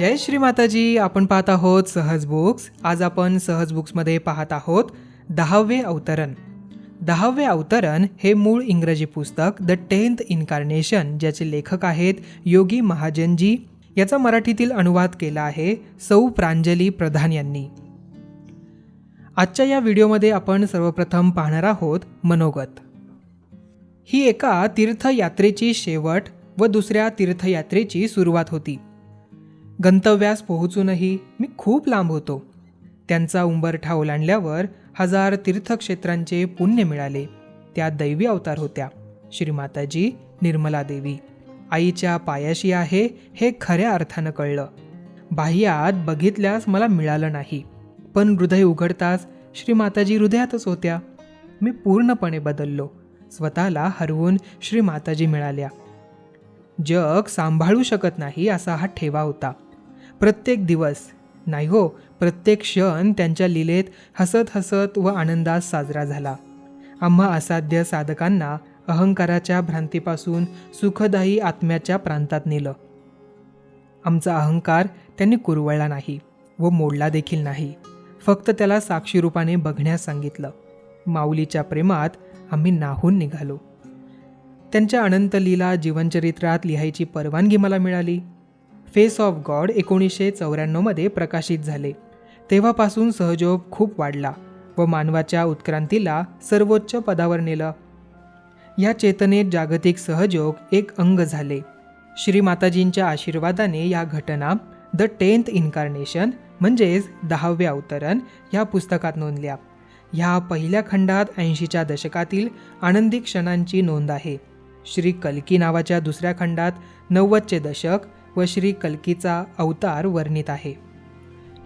जय श्री माताजी. आपण पाहत आहोत सहज बुक्स. आज आपण सहज बुक्समध्ये पाहत आहोत दहावे अवतरण. दहावे अवतरण हे मूळ इंग्रजी पुस्तक द टेन्थ इन्कार्नेशन ज्याचे लेखक आहेत योगी महाजनजी. याचा मराठीतील अनुवाद केला आहे सौ प्रांजली प्रधान यांनी. आजच्या या व्हिडिओमध्ये आपण सर्वप्रथम पाहणार आहोत मनोगत. ही एका तीर्थयात्रेची शेवट व दुसऱ्या तीर्थयात्रेची सुरुवात होती. गंतव्यास पोहोचूनही मी खूप लांब होतो. त्यांचा उंबरठा ओलांडल्यावर हजार तीर्थक्षेत्रांचे पुण्य मिळाले. त्या दैवी अवतार होत्या. श्रीमाताजी निर्मला देवी. आईच्या पायाशी आहे हे खऱ्या अर्थानं कळलं. बाह्यात बघितल्यास मला मिळालं नाही. पण हृदय उघडताच श्रीमाताजी हृदयातच होत्या. मी पूर्णपणे बदललो. स्वतःला हरवून श्रीमाताजी मिळाल्या. जग सांभाळू शकत नाही असा हा ठेवा होता. प्रत्येक दिवस. नाही हो प्रत्येक क्षण त्यांच्या लीलेत हसत हसत व आनंदात साजरा झाला. आम्हा असाध्य साधकांना अहंकाराच्या भ्रांतीपासून सुखदायी आत्म्याच्या प्रांतात नेलं. आमचा अहंकार त्यांनी कुरवळला नाही व मोडला देखील नाही. फक्त त्याला साक्षीरूपाने बघण्यास सांगितलं. माऊलीच्या प्रेमात आम्ही नाहून निघालो. त्यांच्या अनंत लीला जीवनचरित्रात लिहायची परवानगी मला मिळाली. फेस ऑफ गॉड एकोणीसशे चौऱ्याण्णवमध्ये प्रकाशित झाले. तेव्हापासून सहजोग खूप वाढला व मानवाच्या उत्क्रांतीला सर्वोच्च पदावर नेलं. या चेतनेत जागतिक सहजोग एक अंग झाले. श्री माताजींच्या आशीर्वादाने या घटना द टेन्थ इन्कार्नेशन म्हणजेच दहावे अवतरण या पुस्तकात नोंदल्या. ह्या पहिल्या खंडात ऐंशीच्या दशकातील आनंदी क्षणांची नोंद आहे. श्री कल्की नावाच्या दुसऱ्या खंडात नव्वदचे दशक व श्री कल्कीचा अवतार वर्णित आहे.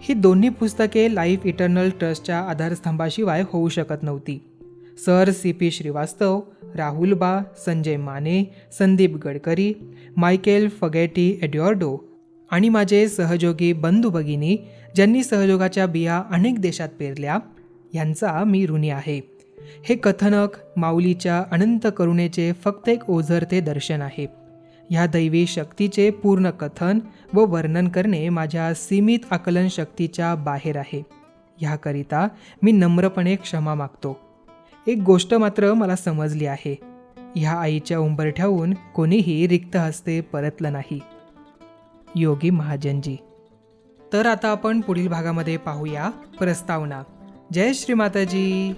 ही दोन्ही पुस्तके लाईफ इटर्नल ट्रस्टच्या आधारस्तंभाशिवाय होऊ शकत नव्हती. Sir C P Shrivastava Rahul बा संजय माने संदीप गडकरी मायकेल फगेटी एड्युअर्डो आणि माझे सहयोगी बंधू भगिनी ज्यांनी सहयोगाच्या बिया अनेक देशात पेरल्या यांचा मी ऋणी आहे. हे कथनक माऊलीच्या अनंत करुणेचे फक्त एक ओझरते दर्शन आहे. ह्या दैवी शक्तीचे पूर्ण कथन व वर्णन करणे माझ्या सीमित आकलन शक्तीच्या बाहेर आहे. ह्याकरिता मी नम्रपणे क्षमा मागतो. एक गोष्ट मात्र मला समजली आहे. ह्या आईच्या उंबरठ्याहून कोणीही रिक्त हस्ते परतलं नाही. योगी महाजनजी तर आता आपण पुढील भागामध्ये पाहूया प्रस्तावना. जय श्री माताजी.